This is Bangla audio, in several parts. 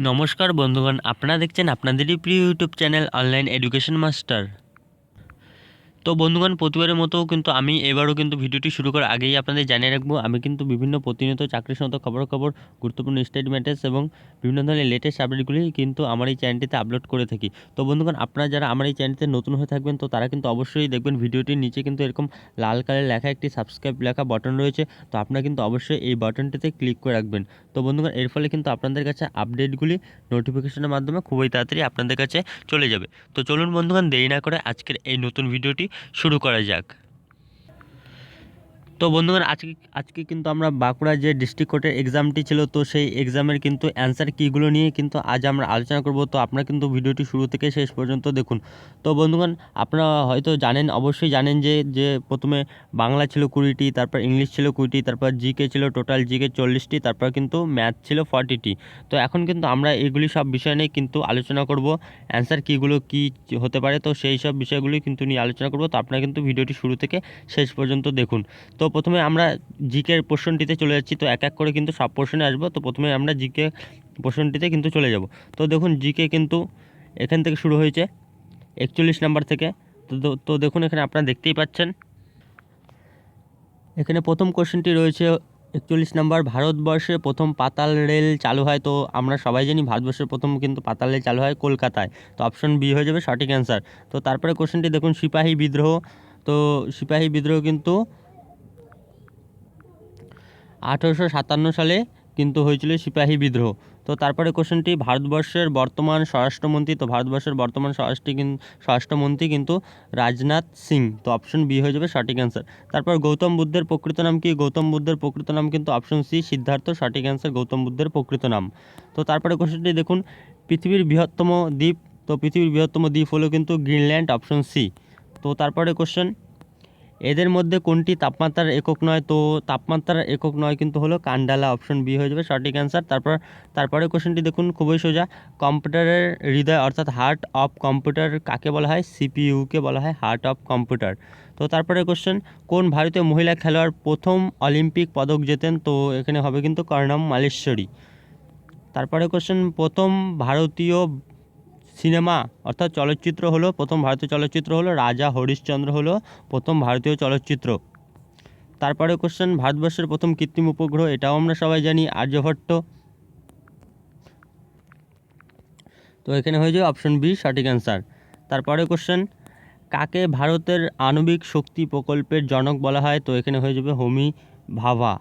নমস্কার বন্ধুগণ আপনারা দেখছেন আপনাদেরই প্রিয় YouTube channel Online Education Master তো বন্ধুগণ, প্রতিবারের মতো কিন্তু আমি এবারও কিন্তু ভিডিওটি শুরু করার আগেই আপনাদের জানিয়ে রাখব, আমি কিন্তু বিভিন্ন প্রতিনিয়ত চাকরির সঙ্গে খবর খবর গুরুত্বপূর্ণ স্টেটমেন্টস এবং বিভিন্ন ধরনের লেটেস্ট আপডেটগুলি কিন্তু আমার এই চ্যানেলটিতে আপলোড করে থাকি। তো বন্ধুগণ, আপনারা যারা আমার এই চ্যানেলটিতে নতুন হয়ে থাকবেন, তো তারা কিন্তু অবশ্যই দেখবেন ভিডিওটির নিচে কিন্তু এরকম লাল কালার লেখা একটি সাবস্ক্রাইব লেখা বাটন রয়েছে, তো আপনারা কিন্তু অবশ্যই এই বাটনটিতে ক্লিক করে রাখবেন। তো বন্ধুগণ, এর ফলে কিন্তু আপনাদের কাছে আপডেটগুলি নোটিফিকেশনের মাধ্যমে খুবই তাড়াতাড়ি আপনাদের কাছে চলে যাবে। তো চলুন বন্ধুগণ, দেরি না করে আজকের এই নতুন ভিডিওটি শুরু করা যাক। তো বন্ধুগণ, আজকে আজকে কিন্তু আমরা বাঁকুড়া যে ডিস্ট্রিক্ট কোর্টের এক্সামটি ছিল, তো সেই এক্সামের কিন্তু অ্যান্সার কীগুলো নিয়ে কিন্তু আজ আমরা আলোচনা করব। তো আপনারা কিন্তু ভিডিওটি শুরু থেকে শেষ পর্যন্ত দেখুন। তো বন্ধুগণ, আপনারা হয়তো জানেন, অবশ্যই জানেন যে যে প্রথমে বাংলা ছিল কুড়িটি, তারপর ইংলিশ ছিল কুড়িটি, তারপর জিকে ছিল টোটাল জিকে চল্লিশটি, তারপর কিন্তু ম্যাথ ছিল ফর্টিটি। তো এখন কিন্তু আমরা এগুলি সব বিষয় নিয়ে কিন্তু আলোচনা করব। অ্যান্সার কীগুলো কী হতে পারে, তো সেই সব বিষয়গুলি কিন্তু নিয়ে আলোচনা করব। তো আপনারা কিন্তু ভিডিওটি শুরু থেকে শেষ পর্যন্ত দেখুন। তো প্রথমে আমরা জিকের পোর্শনটিতে চলে যাচ্ছি, তো এক এক করে কিন্তু সব পোর্শনে আসব। তো প্রথমে আমরা জিকে পোর্শনটিতে কিন্তু চলে যাব। তো দেখুন জিকে কিন্তু এখান থেকে শুরু হয়েছে, একচল্লিশ নাম্বার থেকে। তো তো- দেখুন, এখানে আপনারা দেখতেই পাচ্ছেন। এখানে প্রথম কোশ্চেনটি রয়েছে, একচল্লিশ নাম্বার, ভারতবর্ষে প্রথম পাতাল রেল চালু হয়। তো আমরা সবাই জানি ভারতবর্ষের প্রথম কিন্তু পাতাল রেল চালু হয় কলকাতায়। তো অপশন বি হয়ে যাবে সঠিক অ্যান্সার তো তারপরে কোশ্চেনটি দেখুন, সিপাহী বিদ্রোহ। তো সিপাহী বিদ্রোহ কিন্তু আঠেরোশো সাতান্ন সালে কিন্তু হয়েছিল সিপাহী বিদ্রোহ। তো তারপরে কোশ্চেনটি ভারতবর্ষের বর্তমান স্বরাষ্ট্রমন্ত্রী, তো ভারতবর্ষের বর্তমান স্বরাষ্ট্র স্বরাষ্ট্রমন্ত্রী কিন্তু রাজনাথ সিং। তো অপশন বি হয়ে যাবে সঠিক অ্যান্সার তারপর গৌতম বুদ্ধের প্রকৃত নাম কি? গৌতম বুদ্ধের প্রকৃত নাম কিন্তু অপশন সি সিদ্ধার্থ। সঠিক অ্যান্সার গৌতম বুদ্ধের প্রকৃত নাম। তো তারপরে কোশ্চেনটি দেখুন, পৃথিবীর বৃহত্তম দ্বীপ, তো পৃথিবীর বৃহত্তম দ্বীপ হলো কিন্তু গ্রিনল্যান্ড অপশন সি তো তারপরে কোশ্চেন এদের মধ্যে কোনটি তাপমাত্রার একক নয়? তো তাপমাত্রার একক নয় কিন্তু হলো কান্ডালা অপশন বি হয়ে যাবে, সঠিক অ্যান্সার তারপর তারপরে কোশ্চেনটি দেখুন, খুবই সোজা। কম্পিউটারের হৃদয় অর্থাৎ হার্ট অফ কম্পিউটার কাকে বলা হয়? সিপিইউকে বলা হয় হার্ট অফ কম্পিউটার তো তারপরে কোশ্চেন কোন ভারতীয় মহিলা খেলোয়াড় প্রথম অলিম্পিক পদক জেতেন? তো এখানে হবে কিন্তু কর্ণম মালেশ্বরী। তারপরে কোশ্চেন প্রথম ভারতীয় সিনেমা, অর্থাৎ চলচ্চিত্র হলো, প্রথম ভারতীয় চলচ্চিত্র হলো, রাজা হরিশ্চন্দ্র হলো প্রথম ভারতীয় চলচ্চিত্র। তারপরে কোশ্চেন ভারতবর্ষের প্রথম কৃত্রিম উপগ্রহ, এটাও আমরা সবাই জানি, আর্যভট্ট। তো এখানে হয়ে যাবে অপশন বি সঠিক অ্যান্সার তারপরে কোশ্চেন কাকে ভারতের আণবিক শক্তি প্রকল্পের জনক বলা হয়? তো এখানে হয়ে যাবে হোমি ভাভা।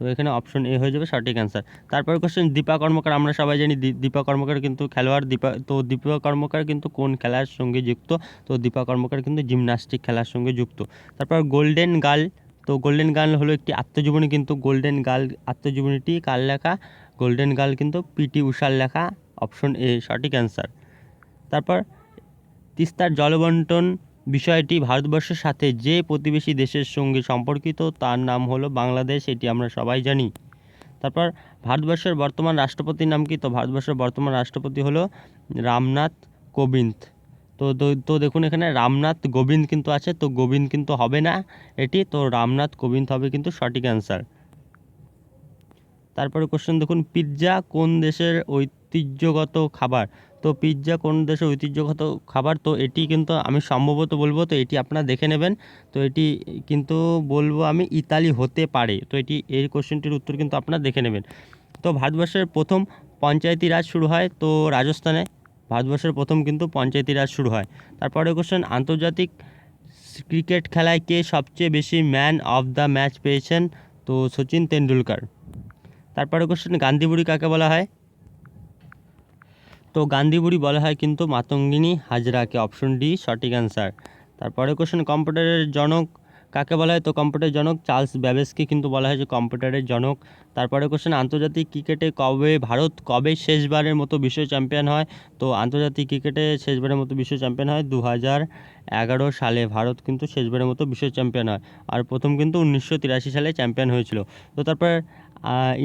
তো এখানে অপশন এ হয়ে যাবে সঠিক অ্যান্সার তারপর কোশ্চেন দীপা কর্মকার, আমরা সবাই জানি দীপা কর্মকার কিন্তু খেলোয়াড়। দীপা, তো দীপা কর্মকার কিন্তু কোন খেলার সঙ্গে যুক্ত? তো দীপা কর্মকার কিন্তু জিমনাস্টিক খেলার সঙ্গে যুক্ত। তারপর গোল্ডেন গার্ল তো গোল্ডেন গার্ল হলো একটি আত্মজীবনী কিন্তু গোল্ডেন গার্ল আত্মজীবনীটি কার লেখা? গোল্ডেন গার্ল কিন্তু পিটি উষার লেখা। অপশন এ সঠিক অ্যান্সার তারপর তিস্তার জলবন্টন বিষয়টি ভারতবর্ষের সাথে যে প্রতিবেশী দেশের সঙ্গে সম্পর্কিত, তার নাম হলো বাংলাদেশ, এটি আমরা সবাই জানি। তারপর, ভারতবর্ষের বর্তমান রাষ্ট্রপতির নাম কি? তো ভারতবর্ষের বর্তমান রাষ্ট্রপতি হলো রামনাথ কোবিন্দ। তো, তো- দেখুন এখানে রামনাথ গোবিন্দ কিন্তু আছে, তো গোবিন্দ কিন্তু হবে না এটি, তো রামনাথ কোবিন্দ হবে কিন্তু সঠিক অ্যান্সার তারপরে কোশ্চেন দেখুন, পিৎজা কোন দেশের ঐতিহ্যগত খাবার? তো পিৎজা কোন দেশের ঐতিহ্যগত খাবার? তো এটি কিন্তু আমি সম্ভবত বলব, তো এটি আপনারা দেখে নেবেন। তো এটি কিন্তু বলব আমি ইতালি হতে পারে। তো এটি, এই কোশ্চেনটির উত্তর কিন্তু আপনারা দেখে নেবেন। তো ভারতবর্ষের প্রথম পঞ্চায়েতি রাজ শুরু হয় তো রাজস্থানে। ভারতবর্ষের প্রথম কিন্তু পঞ্চায়েতি রাজ শুরু হয়। তারপরে কোশ্চেন আন্তর্জাতিক ক্রিকেট খেলায় কে সবচেয়ে বেশি ম্যান অফ দ্য ম্যাচ পেয়েছেন? তো সচিন তেন্ডুলকার। তারপরে কোশ্চেন গান্ধী বুড়ি কাকে বলা হয়? তো গান্ধী বুড়ি বলা হয় কিন্তু মাতঙ্গিনী হাজরাকে অপশন ডি, সঠিক অ্যান্সার তারপরে কোশ্চেন কম্পিউটারের জনক কাকে বলা হয়? তো কম্পিউটারের জনক চার্লস ব্যাবেসকে কিন্তু বলা হয় যে কম্পিউটারের জনক। তারপরে কোশ্চেন আন্তর্জাতিক ক্রিকেটে কবে ভারত কবে শেষবারের মতো বিশ্ব চ্যাম্পিয়ন হয়? তো আন্তর্জাতিক ক্রিকেটে শেষবারের মতো বিশ্ব চ্যাম্পিয়ন হয় দু হাজার এগারো সালে। ভারত কিন্তু শেষবারের মতো বিশ্ব চ্যাম্পিয়ন হয়। আর প্রথম কিন্তু উনিশশো তিরাশি সালে চ্যাম্পিয়ন হয়েছিল। তো তারপর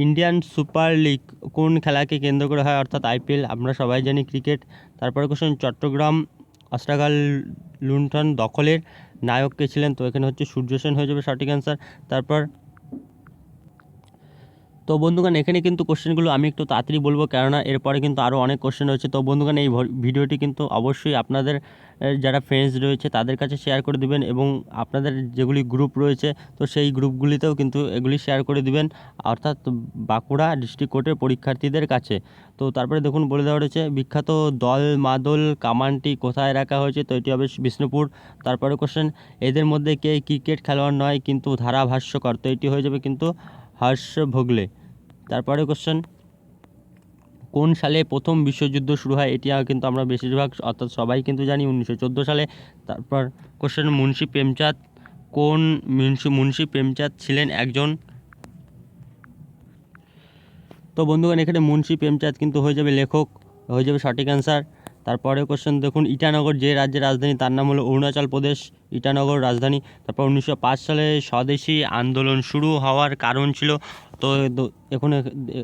ইন্ডিয়ান সুপার লিগ কোন খেলাকে কেন্দ্র করে হয়? অর্থাৎ আইপিএল আমরা সবাই জানি ক্রিকেট তারপরে কোশ্চেন চট্টগ্রাম অস্ট্রাগাল লুণ্ঠন দখলের নায়ক কে ছিলেন? তো এখানে হচ্ছে সূর্য সেন হয়ে যাবে সঠিক অ্যান্সার তারপর তো বন্ধুগণ, এখানে কিন্তু কোশ্চেনগুলো আমি একটু তাড়াতাড়ি বলব, কেননা এরপরে কিন্তু আরও অনেক কোশ্চেন রয়েছে। তো বন্ধুগণ, এই ভিডিওটি কিন্তু অবশ্যই আপনাদের যারা ফ্রেন্ডস রয়েছে, তাদের কাছে শেয়ার করে দিবেন এবং আপনাদের যেগুলি গ্রুপ রয়েছে, তো সেই গ্রুপগুলিতেও কিন্তু এগুলি শেয়ার করে দিবেন, অর্থাৎ বাঁকুড়া ডিস্ট্রিক্ট কোর্টের পরীক্ষার্থীদের কাছে। তো তারপরে দেখুন, বলে দেওয়া রয়েছে, বিখ্যাত দল মাদল কামানটি কোথায় রাখা হয়েছে? তো এটি হবে বিষ্ণুপুর। তারপরে কোশ্চেন এদের মধ্যে কে ক্রিকেট খেলোয়াড় নয়, কিন্তু ধারাভাষ্যকর। তো এটি হয়ে যাবে কিন্তু হর্ষ ভোগলে। তারপরে কোশ্চেন কোন সালে প্রথম বিশ্বযুদ্ধ শুরু হয়? এটি কিন্তু আমরা বেশিরভাগ, অর্থাৎ সবাই কিন্তু জানি উনিশশো চোদ্দ সালে। তারপর কোশ্চেন মুন্সি প্রেমচাঁদ, কোন মুন্সি মুন্সি প্রেমচাঁদ ছিলেন একজন? তো বন্ধুগণ, এখানে মুন্সি প্রেমচাঁদ কিন্তু হয়ে যাবে লেখক, হয়ে যাবে সঠিক অ্যান্সার তারপরে কোশ্চেন দেখুন, ইটানগর যে রাজ্যের রাজধানী, তার নাম হলো অরুণাচল প্রদেশ, ইটানগর রাজধানী। তারপর উনিশশো পাঁচ সালে স্বদেশী আন্দোলন শুরু হওয়ার কারণ ছিল। তো এখানে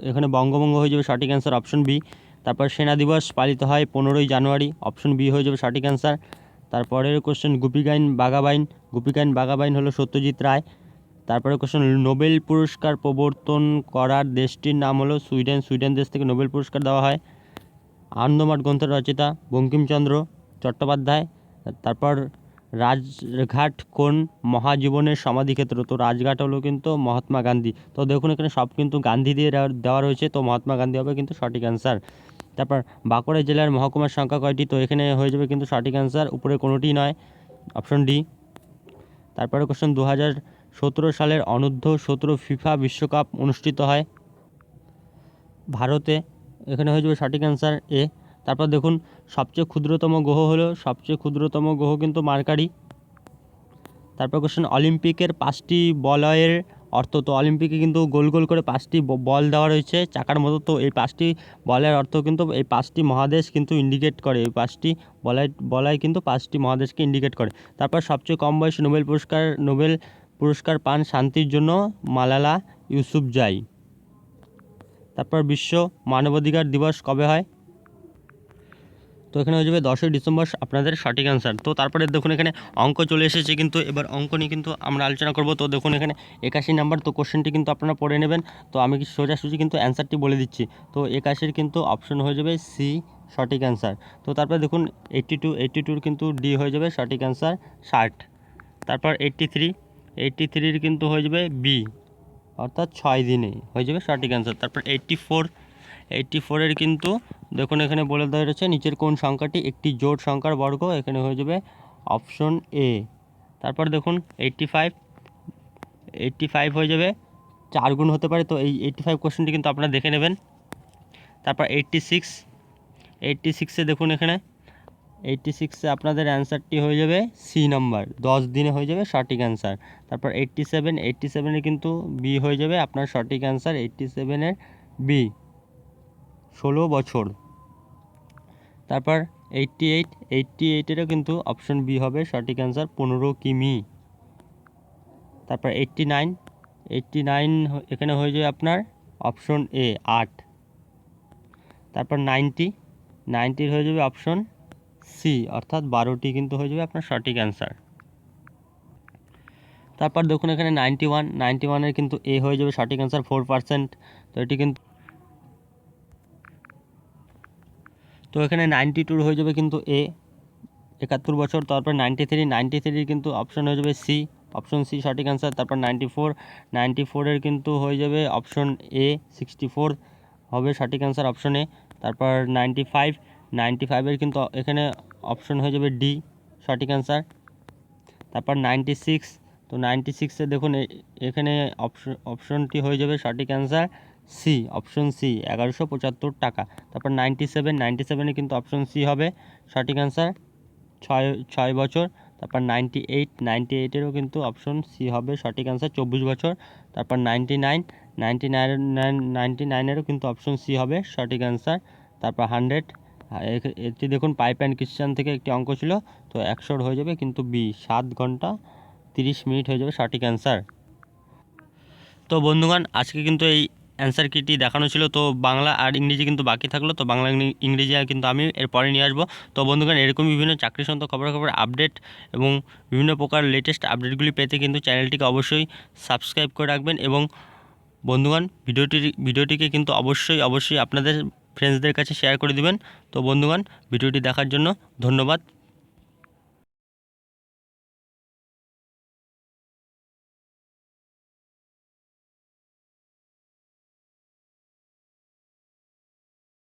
এখানে বঙ্গভঙ্গ হয়ে যাবে সঠিক অ্যান্সার অপশন বি তারপর সেনা দিবস পালিত হয় পনেরোই জানুয়ারি অপশন বি হয়ে যাবে সঠিক অ্যান্সার তারপরের কোশ্চেন গুপিগাইন বাঘাবাইন। গুপিগাইন বাঘাবাইন হলো সত্যজিৎ রায়। তারপরে কোশ্চেন নোবেল পুরস্কার প্রবর্তন করার দেশটির নাম হলো সুইডেন। সুইডেন দেশ থেকে নোবেল পুরস্কার দেওয়া হয়। আনন্দমঠ গ্রন্থের রচয়িতা বঙ্কিমচন্দ্র চট্টোপাধ্যায়। তারপর রাজঘাট কোন মহাজীবনের সমাধিক্ষেত্র? তো রাজঘাট হলো কিন্তু মহাত্মা গান্ধী। তো দেখুন এখানে সব কিন্তু গান্ধী দিয়ে দেওয়া- রয়েছে। তো মহাত্মা গান্ধী হবে কিন্তু সঠিক অ্যান্সার তারপর বাঁকুড়া জেলার মহকুমার সংখ্যা কয়টি? তো এখানে হয়ে যাবে কিন্তু সঠিক অ্যান্সার উপরে কোনোটি নয়। অপশন ডি তারপরে কোশ্চেন দু হাজার সতেরো সালের অনূর্ধ্ব সতেরো ফিফা বিশ্বকাপ অনুষ্ঠিত হয় ভারতে। এখানে হয়ে যাবে সঠিক অ্যান্সার এ তারপর দেখুন, সবচেয়ে ক্ষুদ্রতম গ্রহ হলো, সবচেয়ে ক্ষুদ্রতম গ্রহ কিন্তু মার্কারি। তারপর কোশ্চেন অলিম্পিকের পাঁচটি বলয়ের অর্থ তো, অলিম্পিকে কিন্তু গোল গোল করে পাঁচটি বল দেওয়া রয়েছে, চাকার মতো তো, এই পাঁচটি বলের অর্থ কিন্তু, এই পাঁচটি মহাদেশ কিন্তু ইন্ডিকেট করে, এই পাঁচটি বলয় বলয় কিন্তু পাঁচটি মহাদেশকে ইন্ডিকেট করে। তারপর সবচেয়ে কম বয়সে নোবেল পুরস্কার নোবেল পুরস্কার পান শান্তির জন্য মালালা ইউসুফজাই। তারপর বিশ্ব মানবাধিকার দিবস কবে হয়? তো এখানে হয়ে যাবে দশই ডিসেম্বর আপনাদের সঠিক অ্যান্সার তো তারপরে দেখুন এখানে অঙ্ক চলে এসেছে কিন্তু, এবার অঙ্ক নিয়ে কিন্তু আমরা আলোচনা করব। তো দেখুন এখানে একাশি নাম্বার তো কোশ্চেনটি কিন্তু আপনারা পড়ে নেবেন। তো আমি কি সোজাসুজি কিন্তু অ্যান্সারটি বলে দিচ্ছি। তো একাশির কিন্তু অপশন হয়ে যাবে সি সঠিক অ্যান্সার তো তারপরে দেখুন এইট্টি টু এইট্টি টুর কিন্তু ডি হয়ে যাবে সঠিক অ্যান্সার ষাট। তারপর এইট্টি থ্রি এইট্টি থ্রির কিন্তু হয়ে যাবে বি অর্থাৎ ছয় দিনে হয়ে যাবে সঠিক অ্যান্সার তারপর এইট্টি ফোর এইট্টি ফোরের কিন্তু দেখুন এখানে বলে দেওয়া রয়েছে, নিচের কোন সংখ্যাটি একটি জোট সংখ্যার বর্গ, এখানে হয়ে যাবে অপশন এ তারপর দেখুন এইট্টি ফাইভ এইট্টি ফাইভ হয়ে যাবে চার গুণ হতে পারে, তো এই এইট্টি ফাইভ কোশ্চেনটি কিন্তু আপনারা দেখে নেবেন। তারপর এইট্টি সিক্স এইট্টি সিক্সে দেখুন এখানে এইট্টি সিক্সে আপনাদের অ্যান্সারটি হয়ে যাবে সি নাম্বার দশ দিনে হয়ে যাবে সঠিক অ্যান্সার তারপর এইট্টি সেভেন এইট্টি সেভেনে কিন্তু বি হয়ে যাবে আপনার সঠিক অ্যান্সার এইট্টি সেভেনের বি ষোলো বছর। তারপর এইট্টি এইট এইট্টি এইটেরও কিন্তু অপশন বি হবে, সঠিক অ্যান্সার পনেরো কিমি। তারপর এইট্টি নাইন এইট্টি নাইন এখানে হয়ে যাবে আপনার অপশন এ আট। তারপর নাইনটি নাইনটির হয়ে যাবে অপশন সি, অর্থাৎ বারোটি কিন্তু হয়ে যাবে আপনার সঠিক অ্যান্সার তারপর দেখুন এখানে নাইনটি ওয়ান নাইনটি ওয়ানের কিন্তু এ হয়ে যাবে সঠিক অ্যান্সার ফোর পার্সেন্ট তো এটি কিন্তু তো এখানে নাইনটি টুর হয়ে যাবে কিন্তু এ একাত্তর বছর, তারপর নাইনটি থ্রি নাইনটি থ্রির কিন্তু অপশন হয়ে যাবে সি অপশন সি সঠিক অ্যান্সার তারপর নাইনটি ফোর নাইনটি ফোরের কিন্তু হয়ে যাবে অপশন এ সিক্সটি ফোর হবে সঠিক অ্যান্সার অপশন এ তারপর নাইনটি ফাইভ নাইনটি ফাইভের কিন্তু এখানে অপশন হয়ে যাবে ডি সঠিক অ্যান্সার তারপর নাইনটি সিক্স, তো নাইনটি সিক্সে দেখুন এখানে অপশন অপশনটি হয়ে যাবে সঠিক অ্যান্সার সি অপশন সি এগারোশো পঁচাত্তর টাকা। তারপর নাইনটি সেভেন, নাইনটি সেভেনে কিন্তু অপশন সি হবে, সঠিক অ্যান্সার ছয় ছয় বছর, তারপর নাইনটি এইট, নাইনটি এইটেরও কিন্তু অপশন সি হবে, সঠিক অ্যান্সার চব্বিশ বছর। তারপর ninety nine ninety nine nine ninety নাইনেরও কিন্তু অপশন সি হবে, সঠিক অ্যান্সার তারপর হান্ড্রেড এটি দেখুন পাইপ অ্যান্ড ক্রিশ্চান থেকে একটি অঙ্ক ছিল, তো একশোর হয়ে যাবে কিন্তু বি সাত ঘণ্টা তিরিশ মিনিট হয়ে যাবে সঠিক অ্যান্সার তো বন্ধুগণ, আজকে কিন্তু এই অ্যান্সার কিটি দেখানো ছিল, তো বাংলা আর ইংরেজি কিন্তু বাকি থাকল, তো বাংলা ইংরেজি কিন্তু আমি এরপরে নিয়ে আসব। তো বন্ধুগণ এরকম বিভিন্ন চাকরি সংক্রান্ত খবরাখবর আপডেট এবং বিভিন্ন প্রকার লেটেস্ট আপডেটগুলি পেতে কিন্তু চ্যানেলটিকে অবশ্যই সাবস্ক্রাইব করে রাখবেন এবং বন্ধুগণ ভিডিওটি ভিডিওটিকে কিন্তু অবশ্যই অবশ্যই আপনাদের ফ্রেন্ডসদের কাছে শেয়ার করে দিবেন। তো বন্ধুগণ ভিডিওটি দেখার জন্য ধন্যবাদ।